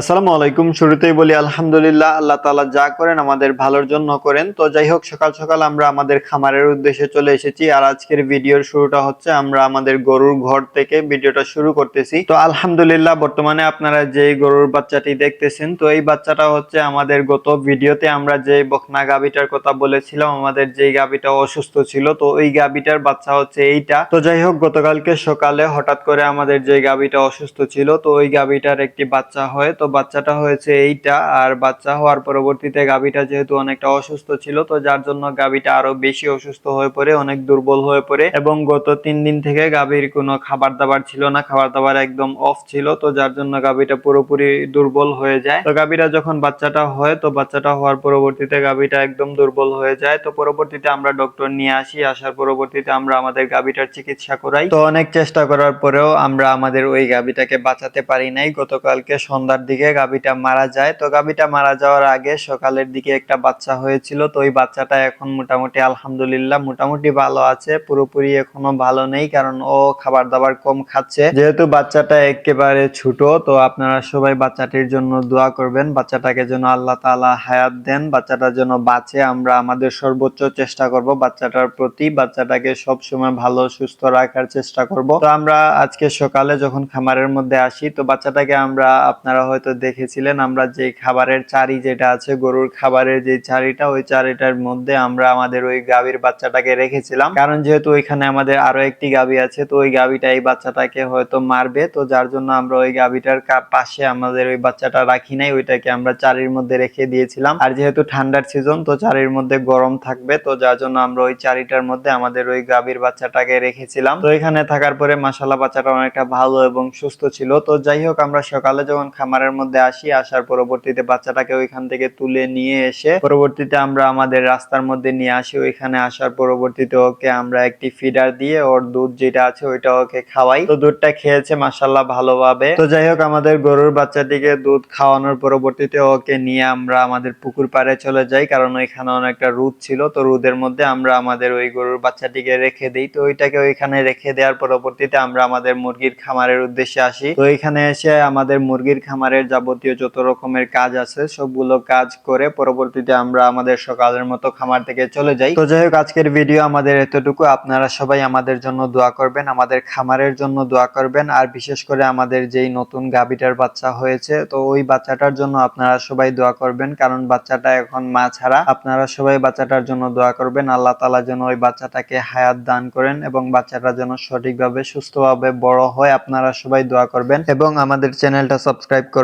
আসসালামু আলাইকুম। শুরুতেই বলি, আলহামদুলিল্লাহ, আল্লাহ তাআলা যা করেন আমাদের ভালোর জন্য করেন। তো যাই হোক, সকাল সকাল আমরা আমাদের খামারের উদ্দেশ্যে চলে এসেছি আর আজকের ভিডিওর শুরুটা হচ্ছে আমরা আমাদের গরুর ঘর থেকে ভিডিওটা শুরু করতেছি। তো আলহামদুলিল্লাহ, বর্তমানে আপনারা যে গরুর বাচ্চাটি দেখতেছেন, তো এই বাচ্চাটা হচ্ছে আমাদের গত ভিডিওতে আমরা যে বকনা গাবিটার কথা বলেছিলাম, আমাদের যে গাবিটা অসুস্থ ছিল, তো ওই গাবিটার বাচ্চা হচ্ছে এইটা। তো যাই হোক, গতকালকে সকালে হঠাৎ করে আমাদের যে গাবিটা অসুস্থ ছিল, তো ওই গাবিটার একটি বাচ্চা হয়, তো বাচ্চাটা হয়েছে এইটা, আর বাচ্চা হওয়ার পরবর্তীতে গাবিটা যেহেতু অনেকটা অসুস্থ ছিল, তো যার জন্য গাবিটা আরও বেশি অসুস্থ হয়ে পড়ে, অনেক দুর্বল হয়ে পড়ে। এবং গত তিন দিন থেকে গাভীর কোনো খাবার দাবার ছিল না খাবার দাবার একদম অফ ছিল, তো যার জন্য গাভীটা পুরোপুরি দুর্বল হয়ে যায়। তো গাভীরা যখন বাচ্চাটা হয়, তো বাচ্চাটা হওয়ার পরবর্তীতে গাভীটা একদম দুর্বল হয়ে যায়। তো পরবর্তীতে আমরা ডক্টর নিয়ে আসি, আসার পরবর্তীতে আমরা আমাদের গাভীটার চিকিৎসা করাই। তো অনেক চেষ্টা করার পরেও আমরা আমাদের ওই গাভীটাকে বাঁচাতে পারি নাই। গতকালকে সন্ধ্যার দিকে গাভীটা মারা যায়। তো গাভীটা মারা যাওয়ার আগে সকালের দিকে একটা বাচ্চা হয়েছিল। তো ওই বাচ্চাটা এখন মোটামুটি আলহামদুলিল্লাহ মোটামুটি ভালো আছে। পুরোপুরি এখনও ভালো নেই কারণ ও খাবার দাবার কম খাচ্ছে। যেহেতু বাচ্চাটা একেবারে ছোট, তো আপনারা সবাই বাচ্চাটির জন্য দোয়া করবেন। বাচ্চাটাকে যেন আল্লাহ তাআলা হায়াত দেন। বাচ্চাটা যেন বাঁচে। আমরা আমাদের সর্বোচ্চ চেষ্টা করব বাচ্চাটার প্রতি। বাচ্চাটাকে সব সময় ভালো, সুস্থ রাখার চেষ্টা করব। তো আমরা আজকে সকালে যখন খামারের মধ্যে আসি, তো বাচ্চাটাকে আমরা আপনারা হয়তো দেখেছিলেন আমরা যে খাবারের চারি যেটা আছে, গরুর খাবারের যে চারিটা, ওই চারিটার মধ্যে আমরা আমাদের ওই গাভীর বাচ্চাটাকে রেখেছিলাম। কারণ যেহেতু ওইখানে আমাদের আরও একটি গাভী আছে, তো ওই গাভীটা এই বাচ্চাটাকে হয়তো মারবে। তো যার জন্য আমরা ওই গাভীটার পাশে আমাদের ওই বাচ্চাটা রাখি নাই, ওইটাকে আমরা চারির মধ্যে রেখে দিয়েছিলাম। আর যেহেতু ঠান্ডার সিজন, তো চারির মধ্যে গরম থাকবে। তো যার জন্য আমরা ওই চারিটার মধ্যে আমাদের ওই গাভীর বাচ্চাটাকে রেখেছিলাম। তো এখানে থাকার পরে মাসাল্লাহ বাচ্চাটা অনেকটা ভালো এবং সুস্থ ছিল। তো যাই হোক, আমরা সকালে যখন খামারের মধ্যে আসি, আসার পরবর্তীতে বাচ্চাটাকে ওইখান থেকে তুলে নিয়ে এসে পরবর্তীতে আমরা আমাদের রাস্তার মধ্যে নিয়ে আসি, ওইখানে আসার পরবর্তীতে ওকে আমরা একটি ফিডার দিয়ে ওর দুধ যেটা আছে ওইটা ওকে খাওয়াই। তো দুধটা খেয়েছে মাসাল্লাহ ভালোভাবে। তো যাই হোক, আমাদের গরুর বাচ্চাটিকে দুধ খাওয়ানোর পরবর্তীতে ওকে নিয়ে আমরা আমাদের পুকুর পাড়ে চলে যাই, কারণ ওইখানে অনেকটা রোদ ছিল। তো রোদের মধ্যে আমরা আমাদের ওই গরুর বাচ্চাটিকে রেখে দিই। তো ওইটাকে ওইখানে রেখে দেওয়ার পরবর্তীতে আমরা আমাদের মুরগির খামারের উদ্দেশ্যে আসি। তো এখানে এসে আমাদের মুরগির খামারের যাবতীয় যত রকমের কাজ আছে, সবগুলো কাজ করে পরবর্তীতে আমরা আমাদের সকালের মতো খামার থেকে চলে যাই। তো যাই হোক, আজকের ভিডিও আমাদের এতটুকু। আপনারা সবাই আমাদের জন্য দোয়া করবেন, আমাদের খামারের জন্য দোয়া করবেন। আর বিশেষ করে আমাদের যেই নতুন গাভীটার বাচ্চা হয়েছে, তো ওই বাচ্চাটার জন্য আপনারা সবাই দোয়া করবেন। কারণ বাচ্চাটা এখন মা ছাড়া। আপনারা সবাই বাচ্চাটার জন্য দোয়া করবেন। আল্লাহ তাআলা যেন ওই বাচ্চাটাকে হায়াত দান করেন এবং বাচ্চাটা যেন সঠিকভাবে, সুস্থভাবে বড় হয়। আপনারা সবাই দোয়া করবেন। এবং আমাদের চ্যানেলটা সাবস্ক্রাইব করবেন।